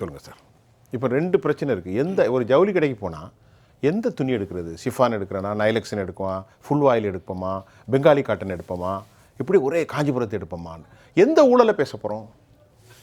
சொல்லுங்கள் சார். இப்போ ரெண்டு பிரச்சனை இருக்குது எந்த ஒரு ஜவுளி கடைக்கு போனால் எந்த துணி எடுக்கிறது? சிஃபான் எடுக்கிறேன்னா நைலக்ஸன் எடுக்குமா? ஃபுல் ஆயில் எடுப்போமா? பெங்காலி காட்டன் எடுப்போமா? இப்படி ஒரே காஞ்சிபுரத்தை எடுப்போமான்னு. எந்த ஊழலை பேச போகிறோம்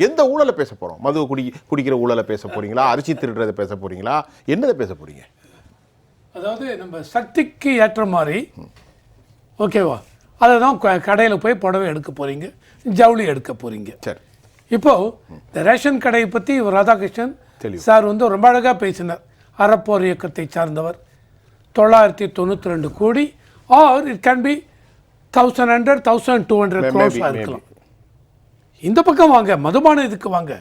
எந்த ஊழலை பேச போகிறோம் மது குடி குடிக்கிற ஊழலை பேச போகிறீங்களா அரிசி திருடுறதை பேச போகிறீங்களா என்னதை பேச போகிறீங்க அதாவது நம்ம சக்திக்கு ஏற்ற மாதிரி ஓகேவா? அதை தான் கடையில் போய் புடவை எடுக்க போகிறீங்க ஜவுளி எடுக்க போகிறீங்க சரி. இப்போ இந்த ரேஷன் கடையை பற்றி ராதாகிருஷ்ணன் தெளிவு. சார் வந்து ரொம்ப அழகாக பேசினார். அறப்போர் இயக்கத்தை சார்ந்தவர். தொள்ளாயிரத்தி தொண்ணூற்றி ரெண்டு கோடி or it can be thousand hundred thousand two hundred க்ரோஸாக. இருக்கலாம். இந்த பக்கம் வாங்க மதுபான இதுக்கு வாங்க?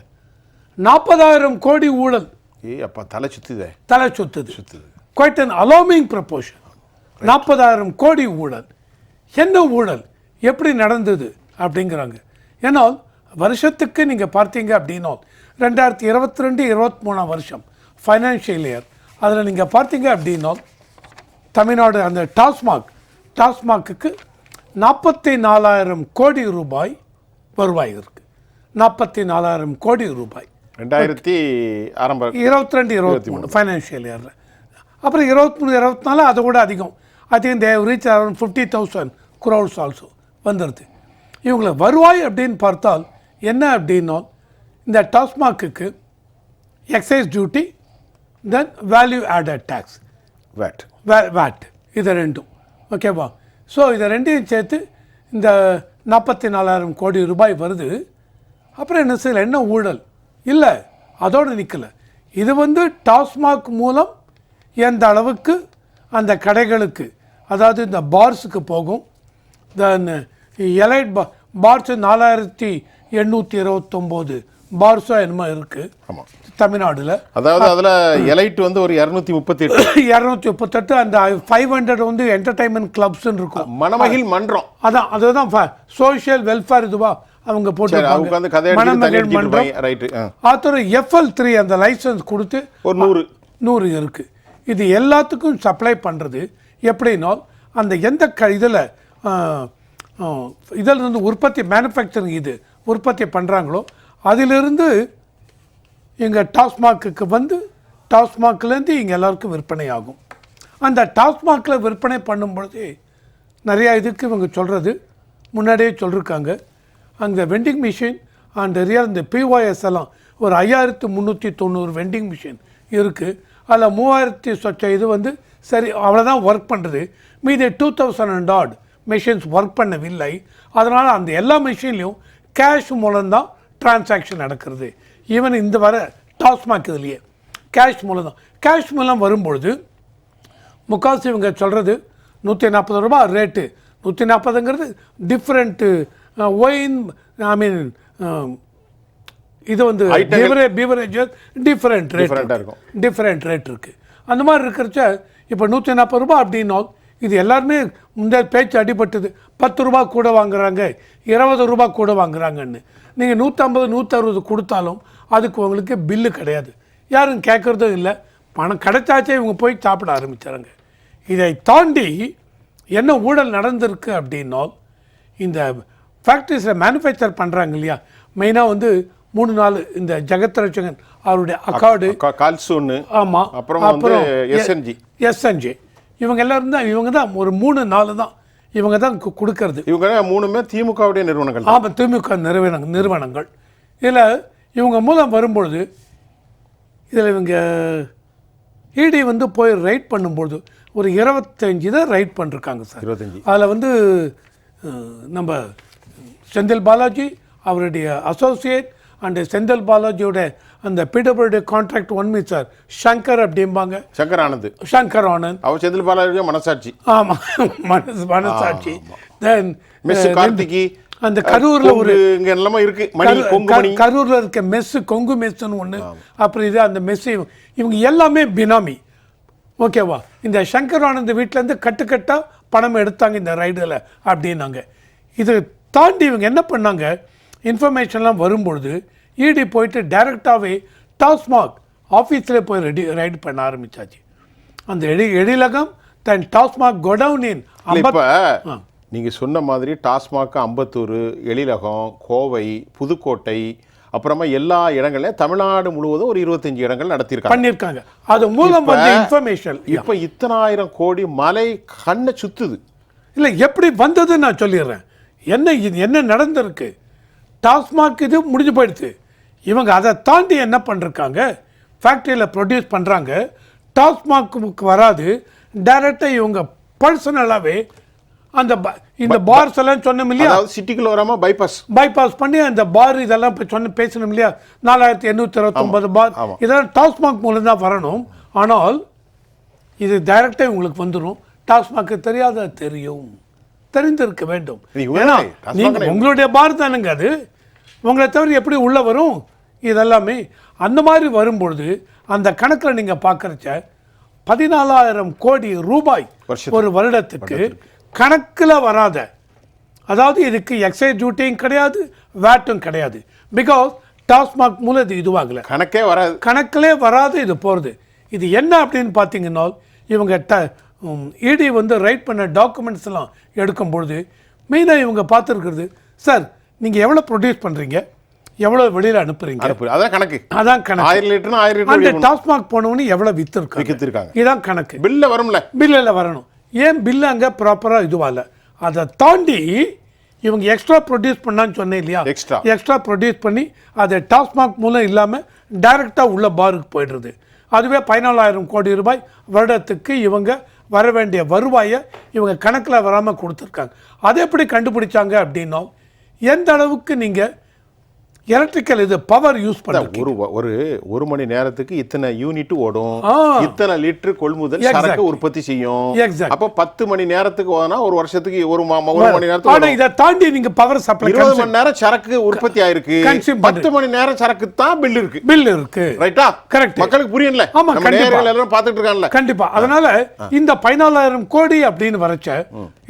நாற்பதாயிரம் கோடி ஊழல். ஏய் அப்பா தலை சுத்துதே. தலை சுத்துது. சுத்துது. குவைட் அன் அலாமிங் ப்ரப்போஷன் நாற்பதாயிரம் கோடி ஊழல். என்ன ஊழல்? எப்படி நடந்தது? அப்படிங்கிறாங்க. ஏன்னா வருஷத்துக்கு நீங்கள் பார்த்தீங்க அப்படின்னா ரெண்டாயிரத்தி இருபத்தி ரெண்டு இருபத்தி மூணாம் வருஷம் ஃபைனான்ஷியல் இயர் அதில் நீங்கள் பார்த்தீங்க அப்படின்னா தமிழ்நாடு அந்த டாஸ்மாக் டாஸ்மாக்குக்கு நாற்பத்தி நாலாயிரம் கோடி ரூபாய் வருவாய் இருக்கு. நாற்பத்தி நாலாயிரம் கோடி ரூபாய். ரெண்டாயிரத்தி ஆரம்ப இருபத்தி ரெண்டு இருபத்தி மூணு ஃபைனான்ஷியல் இயரில் அப்புறம் இருபத்தி மூணு இருபத்தி நாலு அதை விட அதிகம். I think they reach around fifty thousand crores also வந்துடுது இவங்களை வருவாய் அப்படின்னு பார்த்தால் என்ன அப்படின்னா இந்த டாஸ்மாக்குக்கு excise duty then value added tax VAT வே வேட் இது ரெண்டும். ஓகேவா ஸோ இதை ரெண்டையும் சேர்த்து இந்த நாற்பத்தி நாலாயிரம் கோடி ரூபாய் வருது. அப்புறம் என்ன செய்யல? என்ன ஊழல்? இல்லை அதோடு நிற்கல இது வந்து டாஸ்மாக் மூலம் எந்த அளவுக்கு அந்த கடைகளுக்கு அதாவது இந்த பார்ஸுக்கு போகும். தென் எலைட் பா பார்ஸ் நாலாயிரத்தி எண்ணூற்றி இருபத்தொம்போது. பார்ஸோ என்னமோ இருக்குது ஆமாம் தமிழ்நாடுல. அதாவது அதில் எலைட் வந்து ஒரு இரநூத்தி முப்பத்தி எட்டு இரநூத்தி முப்பத்தெட்டு அந்த ஃபைவ் ஹண்ட்ரட் வந்து என்டர்டைன்மெண்ட் கிளப்ஸ்ன்னு இருக்கும். மணமகிழ் மன்றம். அதான் அதுதான் சோஷியல் வெல்ஃபேர் இதுவா அவங்க போட்டு அடிச்சிட்டு மன்றம். ரைட்டு ஆத்தர் எஃப்எல் த்ரீ அந்த லைசன்ஸ் கொடுத்து ஒரு நூறு. நூறு இருக்கு. இது எல்லாத்துக்கும் சப்ளை பண்ணுறது எப்படின்னா அந்த எந்த க இதில் இதில் இருந்து உற்பத்தி மேனுஃபேக்சரிங் இது உற்பத்தி பண்ணுறாங்களோ அதிலிருந்து எங்கள் டாஸ்மாக்குக்கு வந்து டாஸ்மாக்லேருந்து இங்கே எல்லாருக்கும் விற்பனை ஆகும் அந்த டாஸ்மாகில் விற்பனை பண்ணும்பொழுது நிறையா இதுக்கு இவங்க சொல்கிறது முன்னாடியே சொல்லியிருக்காங்க அந்த வெண்டிங் மிஷின் அண்ட் ரியல் இந்த பிஒஎஸ் எல்லாம் ஒரு ஐயாயிரத்து முந்நூற்றி தொண்ணூறு வெண்டிங் மிஷின் இருக்குது அதில் மூவாயிரத்தி சொச்ச இது வந்து சரி அவ்வளோதான் ஒர்க் பண்ணுறது மீதி two thousand and odd machines work பண்ணவில்லை. அதனால் அந்த எல்லா மிஷின்லேயும் கேஷ் மூலம்தான் டிரான்சாக்ஷன் நடக்கிறது. ஈவன் இந்த வர டாஸ்மாக் இதுலேயே. கேஷ் மூலம் தான் கேஷ் மூலம் வரும்பொழுது முக்கால்வாசி இவங்க சொல்கிறது நூற்றி நாற்பது ரூபா ரேட்டு நூற்றி நாற்பதுங்கிறது டிஃப்ரெண்ட்டு ஒயின் ஐ மீன் இது வந்து Item- பீவரே பீவரேஜஸ் டிஃப்ரெண்ட் ரேட் இருக்கும். டிஃப்ரெண்ட் ரேட் இருக்குது அந்த மாதிரி இருக்கிறச்ச இப்போ நூற்றி நாற்பது ரூபா அப்படின்னா இது எல்லாருமே முந்தைய பேச்சு அடிபட்டது. பத்து ரூபா கூட வாங்குறாங்க இருபது ரூபா கூட வாங்குறாங்கன்னு. நீங்கள் நூற்றம்பது நூற்றறுபது கொடுத்தாலும் அதுக்கு உங்களுக்கு பில்லு கிடையாது. யாரும் கேட்குறதும் இல்லை. பணம் கிடைச்சாச்சே இவங்க போய் சாப்பிட ஆரம்பிச்சாங்க இதை தாண்டி என்ன ஊழல் நடந்திருக்கு அப்படின்னா இந்த ஃபேக்ட்ரிஸில் மேனுஃபேக்சர் பண்ணுறாங்க இல்லையா? மெயினாக வந்து மூணு நாள் இந்த ஜெகத் ரட்சகன் அவருடைய அக்கார்டு கால்ஸ் ஒன்று ஆமாம் அப்புறம் வந்து SNG. எஸ்என்ஜி இவங்க எல்லாரும் தான் இவங்க தான் ஒரு மூணு நாலு தான். இவங்க தான் கொடுக்கறது. இவங்க மூணுமே திமுகவுடைய நிறுவனங்கள் ஆமாம் திமுக நிறுவன நிறுவனங்கள். இதில் இவங்க மூலம் வரும்பொழுது இதில் இவங்க இடி வந்து போய் ரைட் பண்ணும்பொழுது ஒரு இருபத்தஞ்சி தான் ரைட் பண்ணிருக்காங்க சார். இருபத்தஞ்சி. அதில் வந்து நம்ம செந்தில் பாலாஜி அவருடைய அசோசியேட் அண்ட் செந்தில் பாலாஜியோட அந்த PWD contract one me sir Shankar அப்படிம்பாங்க. சங்கர் ஆனந்த். சங்கர் ஆனந்த். அவர் செந்தில் பாலாஜிய மனசாட்சி. ஆமாம் மனசு மனசாட்சி. தென் மிஸ் கார்த்திகி அந்த கரூர்ல ஒரு இங்க எல்லாமே இருக்கு. கரூர்ல இருக்க மெஸ்ஸு கொங்கு மெஸ்ஸுன்னு ஒன்று அப்புறம் இது அந்த மெஸ்ஸு இவங்க எல்லாமே பினாமி. ஓகேவா இந்த சங்கர் ஆனந்த் வீட்டிலேருந்து கட்டுக்கட்டாக பணம் எடுத்தாங்க இந்த ரைடில் அப்படின்னாங்க. இது தாண்டி இவங்க என்ன பண்ணாங்க? இன்ஃபர்மேஷன்லாம் வரும்பொழுது இடி போயிட்டு டைரெக்டாகவே டாஸ்மாக் ஆஃபீஸில் போய் ரெடி ரைடு பண்ண ஆரம்பிச்சாச்சு. அந்த எடி எழிலகம் தன் டாஸ்மாக் கொடவுனின் இல்ல, இப்ப ஆ. நீங்க சொன்ன மாதிரி டாஸ்மாக் அம்பத்தூர் எழிலகம் கோவை புதுக்கோட்டை அப்புறமா எல்லா இடங்கள்லையும் தமிழ்நாடு முழுவதும் ஒரு இருபத்தஞ்சு இடங்கள் நடத்தியிருக்காங்க. பண்ணியிருக்காங்க. அது மூலம் வந்து இன்ஃபர்மேஷன் இப்போ இத்தனாயிரம் கோடி மலை கண்ணை சுத்துது. இல்லை எப்படி வந்ததுன்னு நான் சொல்லிடுறேன். என்ன இது என்ன நடந்திருக்கு? டாஸ்மாக் இது முடிஞ்சு போயிடுச்சு. இவங்க அதை தாண்டி என்ன பண்ணிருக்காங்க? ஃபேக்ட்ரியில் ப்ரொடியூஸ் பண்ணுறாங்க டாஸ்மாக்கு வராது. டைரெக்டாக இவங்க பர்சனலாகவே அந்த இந்த பார்ஸ் எல்லாம் சொன்னோம் இல்லையா? சிட்டிக்குள்ள வராம பைபாஸ் பைபாஸ் பண்ணி அந்த பார் இதெல்லாம் இப்போ சொன்ன பேசணும் இல்லையா? நாலாயிரத்தி எண்ணூற்றி இருபத்தொம்பது பார். இதெல்லாம் டாஸ்மாக் மூலம் தான் வரணும். ஆனால் இது டைரக்டாக உங்களுக்கு வந்துடும் டாஸ்மாக்கு தெரியாத? தெரியும். தெரிந்திருக்க வேண்டும். ஏன்னா உண்மை, டாஸ்மாக் நீங்க கிடையாது. உங்களுடைய பார் தானுங்க அது. உங்களை தவிர எப்படி உள்ள வரும்? இதெல்லாமே அந்த மாதிரி வரும்பொழுது அந்த கணக்கில் நீங்க பார்க்கறச்ச பதினாலாயிரம் கோடி ரூபாய். ஒரு வருடத்துக்கு கணக்கில் வராத அதாவது இதுக்கு எக்ஸைஸ் டியூட்டியும் கிடையாது வேட்டும் கிடையாது. பிகாஸ் டாஸ்மாக் மூலம் இது இதுவாகல. கணக்கே வராது. கணக்கிலே வராது இது போகிறது இது என்ன அப்படின்னு பார்த்தீங்கன்னா இவங்க ட இடி வந்து ரைட் பண்ண டாக்குமெண்ட்ஸ் எல்லாம் எடுக்கும் பொழுது மெயினாக இவங்க பார்த்துருக்குறது சார் நீங்கள் எவ்வளோ ப்ரொடியூஸ் பண்ணுறீங்க எவ்வளோ வெளியில் அனுப்புறீங்க? அனுப்பு அதான் கணக்கு. அதான் கணக்கு. ஆயிரம் லிட்டர்னா ஆயிரம் அந்த லிட்டர் டாஸ்மாக் போனவனு எவ்வளோ விற்றுருக்காங்க வித்துருக்காங்க. இதான் கணக்கு. பில்ல வரும்ல. பில்லில் வரணும். ஏன் பில்லு அங்கே ப்ராப்பராக இதுவாகல அதை தாண்டி இவங்க எக்ஸ்ட்ரா ப்ரொடியூஸ் பண்ணான்னு சொன்னேன் இல்லையா? Extra. எக்ஸ்ட்ரா ப்ரொடியூஸ் பண்ணி அதை டாஸ்மாக் மூலம் இல்லாமல் டைரெக்டாக உள்ள பாருக்கு போயிடுறது. அதுவே பதினாலாயிரம் கோடி ரூபாய் வருடத்துக்கு இவங்க வர வேண்டிய வருவாயை இவங்க கணக்கில் வராமல் கொடுத்துருக்காங்க. அதை எப்படி கண்டுபிடிச்சாங்க அப்படின்னா எந்த அளவுக்கு நீங்கள் எலக்ட்ரிக்கல் இது பவர் யூஸ் பண்ண ஒரு ஒரு ஒரு மணி நேரத்துக்கு இத்தனை யூனிட் ஓடும். இத்தனை லிட்டர் கொள்முதல். சரக்கு உற்பத்தி செய்யும். அப்ப பத்து மணி நேரத்துக்கு போனா ஒரு வருஷத்துக்கு ஒரு ஒரு மணி நேரத்துக்கு ஓடும். இதை தாண்டி நீங்கள் பவர் சப்ளை இருபது மணி நேரம் சரக்கு உற்பத்தி ஆயிருக்கு. பத்து மணி நேரம் சரக்கு தான் பில் இருக்கு. பில் இருக்கு. ரைட்டா Correct. மக்களுக்கு புரியல ஆமா, கண்டிப்பா. எல்லாரும் பார்த்துட்டு இருக்காங்கல்ல. கண்டிப்பா. அதனால இந்த பதினாலாயிரம் கோடி அப்படின்னு வரச்ச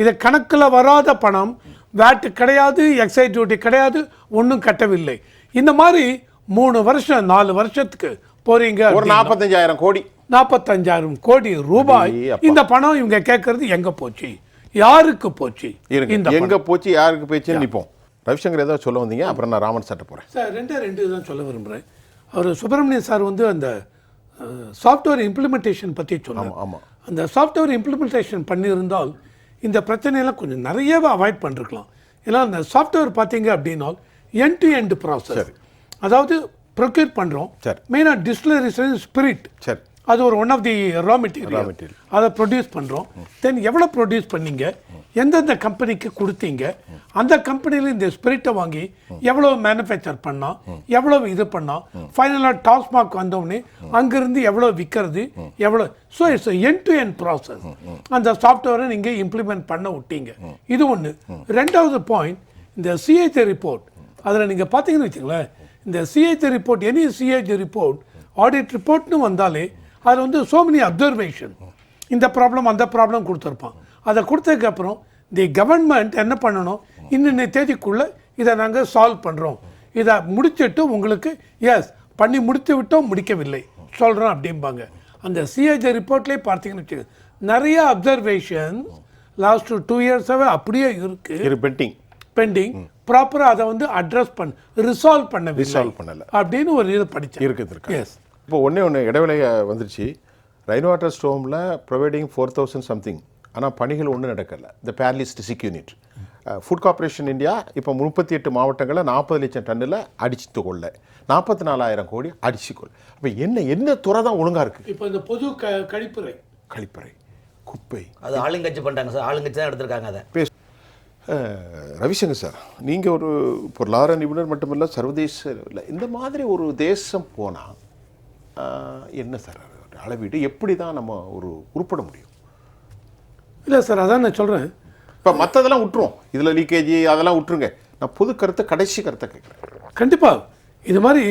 இது கணக்குல வராத பணம் வேட்டு கிடையாது எக்ஸைஸ் டியூட்டி கிடையாது ஒன்றும் கட்டவில்லை. இந்த மாதிரி மூணு வருஷம் நாலு வருஷத்துக்கு போறீங்க ஒரு நாற்பத்தஞ்சாயிரம் கோடி. நாற்பத்தஞ்சாயிரம் கோடி ரூபாய். இந்த பணம் இவங்க கேட்கறது எங்க போச்சு? யாருக்கு போச்சு? இந்த எங்க போச்சு யாருக்கு போச்சுன்னு நிப்போம். ரவிசங்கர் ஏதோ சொல்ல வந்தீங்க? அப்புறம் நான் ராமன் சட்டை போறேன். சார் ரெண்டே ரெண்டு தான் சொல்ல விரும்புகிறேன் அவர் சுப்பிரமணியன் சார் வந்து அந்த சாஃப்ட்வேர் இம்ப்ளிமெண்டேஷன் பற்றி சொன்னார். ஆமா, ஆமா. அந்த சாஃப்ட்வேர் இம்ப்ளிமெண்டேஷன் பண்ணியிருந்தால் இந்த பிரச்சனையெல்லாம் கொஞ்சம் நிறையவே அவாய்ட் பண்ணிருக்கலாம். ஏன்னா அந்த சாஃப்ட்வேர் பார்த்தீங்க அப்படின்னா எண்ட் டு எண்ட் ப்ராசஸ் அதாவது ப்ரொக்யூர் பண்ணுறோம் சரி. மெயினாக டிஸ்டிலரிஸ் ஸ்பிரிட் சரி. அது ஒரு one of the raw material. அதை ப்ரொடியூஸ் பண்ணுறோம் தென் எவ்வளோ ப்ரொடியூஸ் பண்ணீங்க? எந்தெந்த கம்பெனிக்கு கொடுத்தீங்க? அந்த கம்பெனியில் இந்த ஸ்பிரிட்டை வாங்கி எவ்வளோ மேனுஃபேக்சர் பண்ணா எவ்வளோ இது பண்ணா ஃபைனலாக டாஸ்மாக் வந்தோடனே அங்கிருந்து எவ்வளோ விற்கிறது எவ்வளோ so it's end to end process அந்த சாஃப்ட்வேரை நீங்கள் இம்ப்ளிமெண்ட் பண்ண விட்டீங்க. இது ஒன்று ரெண்டாவது பாயிண்ட் இந்த சிஹெச் ரிப்போர்ட் அதில் நீங்கள் பார்த்தீங்கன்னு வச்சுங்களேன் இந்த CH report any CH report audit ரிப்போர்ட்னு வந்தாலே அது வந்து so many அப்சர்வேஷன் இந்த ப்ராப்ளம் அந்த ப்ராப்ளம் கொடுத்துருப்பான். அதை கொடுத்ததுக்கப்புறம் தி கவர்மெண்ட் என்ன பண்ணணும்? இன்னின்ன தேதிக்குள்ளே இதை நாங்கள் சால்வ் பண்ணுறோம் இதை முடிச்சிட்டு உங்களுக்கு எஸ் பண்ணி முடித்து விட்டோம் முடிக்கவில்லை. சொல்கிறோம் அப்படிம்பாங்க. அந்த சிஏஜி ரிப்போர்ட்லேயே பார்த்தீங்கன்னு வச்சுக்கோங்க. நிறைய அப்சர்வேஷன் லாஸ்ட் டூ இயர்ஸாகவே அப்படியே இருக்குது இரு பெட்டிங் பெண்டிங் ப்ராப்பராக அதை வந்து அட்ரஸ் பண்ண ரிசால்வ் பண்ண Resolve பண்ணல. அப்படின்னு ஒரு இது படித்தேன் இருக்குது இருக்கு எஸ் இப்போ ஒண்ணே ஒன்று இடைவேளைய வந்துருச்சு. ரெயின் வாட்டர் ஸ்டோமில் ப்ரொவைடிங் ஃபோர் தௌசண்ட் சம்திங் ஆனால் பணிகள் ஒன்றும் நடக்கல. இந்த பேர்லிஸ்ட் sick unit food corporation India இப்போ முப்பத்தி எட்டு மாவட்டங்களில் நாற்பது லட்சம் டன்னில் அடிச்சு கொள்ள. நாற்பத்தி நாலாயிரம் கோடி அடிச்சுக்கொள் அப்போ என்ன என்ன துறை தான் ஒழுங்காக இருக்குது இப்போ இந்த பொது க கழிப்பறை. கழிப்பறை குப்பை. அது ஆளுங்கட்சி பண்ணிட்டாங்க சார். ஆளுங்கட்சி தான் எடுத்திருக்காங்க அதை. பேச. ரவிசங்கர் சார் நீங்கள் ஒரு பொருளாதார நிபுணர் மட்டுமல்ல சர்வதேச இல்ல, இந்த மாதிரி ஒரு தேசம் போனால் என்ன சார் அளவீடு எப்படி தான் நம்ம ஒரு உருப்பட முடியும்? இல்லை சார் அதான் நான் சொல்கிறேன் இப்போ மற்றதெல்லாம் விட்டுருவோம் இதில் லீக்கேஜ் அதெல்லாம் விட்டுருங்க நான் புது கருத்தை கடைசி கருத்தை கேட்குறேன். கண்டிப்பாக இது மாதிரி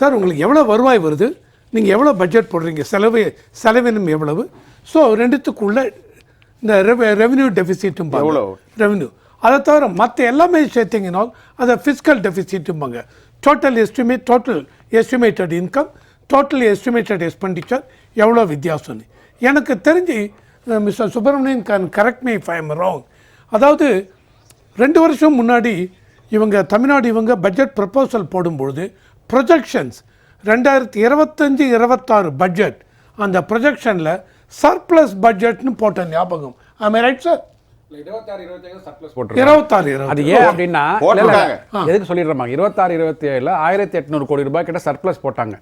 சார் உங்களுக்கு எவ்வளோ வருவாய் வருது? நீங்கள் எவ்வளோ பட்ஜெட் போடுறீங்க? செலவு செலவினம் எவ்வளவு? ஸோ ரெண்டுத்துக்குள்ள இந்த ரெவ ரெவன்யூ டெபிசிட்டும் எவ்வளோ? ரெவன்யூ அதை தவிர மற்ற எல்லாமே சேர்த்தீங்கன்னா அதை fiscal டெபிசிட்டும்பாங்க total estimate total estimated income total estimated expenditure எவ்வளோ வித்தியாசம்னு எனக்கு தெரிஞ்சு mister Subramanian can correct me if I am wrong அதாவது ரெண்டு வருஷம் முன்னாடி இவங்க தமிழ்நாடு இவங்க பட்ஜெட் ப்ரப்போசல் போடும்பொழுது ப்ரொஜெக்ஷன்ஸ் ரெண்டாயிரத்தி இருபத்தஞ்சி இருபத்தாறு பட்ஜெட் அந்த ப்ரொஜெக்ஷனில் சர்ப்ளஸ் பட்ஜெட்னு போட்ட ஞாபகம். ஆமே ரைட் சார் இருபத்தாறு இருபத்தி ஏழுல ஆயிரத்தி எட்நூறு கோடி ரூபாய் கிட்ட சர்ப்ளஸ் போட்டாங்க.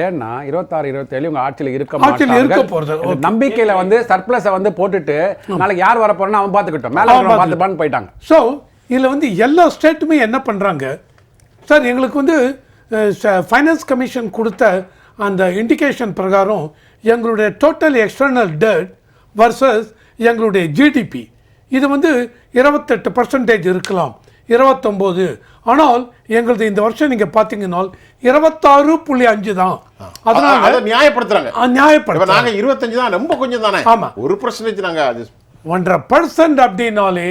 ஏன்னா இருபத்தாறு இருபத்தேழு இவங்க ஆட்சியில இருக்க ஆட்சியில இருக்க. போறது, நம்பிக்கையில வந்து சர்ப்ளஸ வந்து போட்டுட்டு நாளைக்கு யார் வர போறேன்னு அவன் பாத்துக்கிட்டோம் மேல பார்த்துப்பான்னு போயிட்டாங்க. ஸோ இதில் வந்து எல்லா ஸ்டேட்டுமே என்ன பண்ணுறாங்க சார் எங்களுக்கு வந்து ஃபைனான்ஸ் கமிஷன் கொடுத்த அந்த இண்டிகேஷன் பிரகாரம் எங்களுடைய டோட்டல் எக்ஸ்டர்னல் டெட் வர்சஸ் எங்களுடைய ஜிடிபி இது வந்து இருபத்தெட்டு பர்சன்டேஜ் இருக்கலாம். இருபத்தொம்போது. ஆனால் எங்களது இந்த வருஷம் நீங்கள் பார்த்தீங்கன்னா இருபத்தாறு புள்ளி அஞ்சு தான். அதனால அதை நியாயப்படுத்துறாங்க. நியாயப்படுத்த நாங்க இருபத்தஞ்சு தான் ரொம்ப கொஞ்சம் தானே? ஆமா. ஒரு பர்சன்டேஜ் நாங்க அது ஒன்றரை பர்சன்ட் அப்படின்னாலே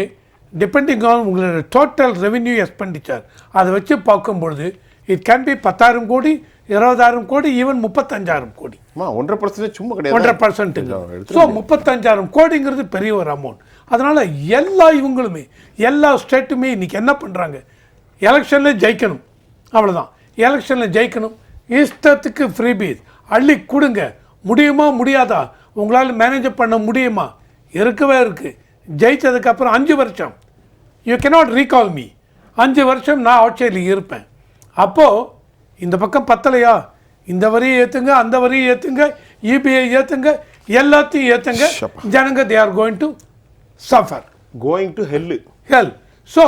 டிபெண்டிங் ஆன் உங்களோட டோட்டல் ரெவென்யூ எக்ஸ்பெண்டிச்சர் அதை வச்சு பார்க்கும்பொழுது இட் கேன் பி பத்தாயிரம் கோடி இருபதாயிரம் கோடி ஈவன் முப்பத்தஞ்சாயிரம் கோடி. ஒன்றரை பர்சன்டேஜ் சும்மா ஒன்றரை கிடையாது பர்சன்ட் எடுத்துட்டு ஸோ முப்பத்தஞ்சாயிரம் கோடிங்கிறது பெரிய ஒரு அமௌண்ட் அதனால எல்லா இவங்களுமே எல்லா ஸ்டேட்டுமே இன்னைக்கு என்ன பண்ணுறாங்க எலெக்ஷனில் ஜெயிக்கணும். அவ்வளவுதான். எலெக்ஷனில் ஜெயிக்கணும். இஷ்டத்துக்கு ஃப்ரீபீஸ் அள்ளி கொடுங்க. முடியுமா முடியாதா? உங்களால் மேனேஜ் பண்ண முடியுமா? இருக்கவே இருக்கு. ஜெயிச்சதுக்கப்புறம் அஞ்சு வருஷம். யூ cannot recall மீ அஞ்சு வருஷம் நான் ஆட்சியில் இருப்பேன். அப்போது இந்த பக்கம் பத்தலையா? இந்த வரியை ஏற்றுங்க அந்த வரியை ஏற்றுங்க இபிஐ ஏற்றுங்க எல்லாத்தையும் ஏற்றுங்க ஜனங்க they are going to suffer going to hell hell so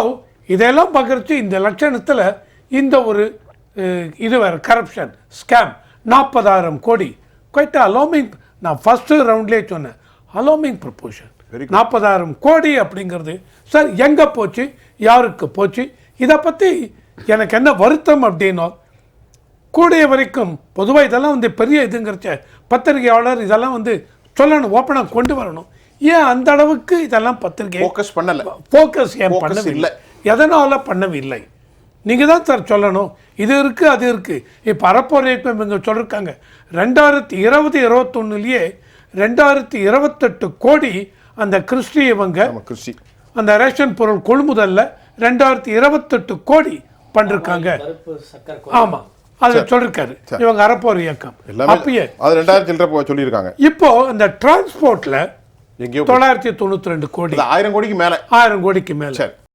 இதெல்லாம் பார்க்குறச்சு இந்த லட்சணத்தில் இந்த ஒரு இது வேறு கரப்ஷன் ஸ்கேம் நாற்பதாயிரம் கோடி. குவைட் அலோமிங் நான் ஃபஸ்ட்டு ரவுண்ட்லேயே சொன்னேன். அலோமிங் ப்ரொபோஷன் நாற்பதாயிரம் கோடி அப்படிங்கிறது சார் எங்கே போச்சு? யாருக்கு போச்சு? இதை பற்றி எனக்கு என்ன வருத்தம் அப்படின்னா கூடிய வரைக்கும் பொதுவாக இதெல்லாம் வந்து பெரிய இதுங்கிறச்ச பத்திரிகையாளர் இதெல்லாம் வந்து சொல்லணும் ஓப்பனாக கொண்டு வரணும். ஏன் அந்த அளவுக்கு இதெல்லாம் பத்திரிகை ஃபோக்கஸ் பண்ணல. ஃபோக்கஸ் ஏன் Focus பண்ணவில்லை? இல்ல. எதனால பண்ணவில்லை? நீங்கள் தான் சார் சொல்லணும். இது இருக்குது அது இருக்குது இப்போ அறப்போர் இயக்கம் இவங்க சொல்லியிருக்காங்க ரெண்டாயிரத்தி இருபது இருபத்தொன்னுலேயே ரெண்டாயிரத்தி இருபத்தெட்டு கோடி அந்த கிறிஸ்டி இவங்க நம்ம கிருஷி அந்த ரேஷன் பொருள் கொள்முதல்ல ரெண்டாயிரத்தி இருபத்தெட்டு கோடி பண்ணிருக்காங்க. ஆமா. அது சொல்லிருக்காரு. இவங்க அறப்போர் இயக்கம். அப்பயே அது ரெண்டாயிரம் சில்லற சொல்லியிருக்காங்க. இப்போ இந்த டிரான்ஸ்போர்ட்ல எங்கேயோ தொள்ளாயிரத்தி தொண்ணூத்தி ரெண்டு கோடி. ஆயிரம் கோடிக்கு மேல. ஆயிரம் கோடிக்கு மேல.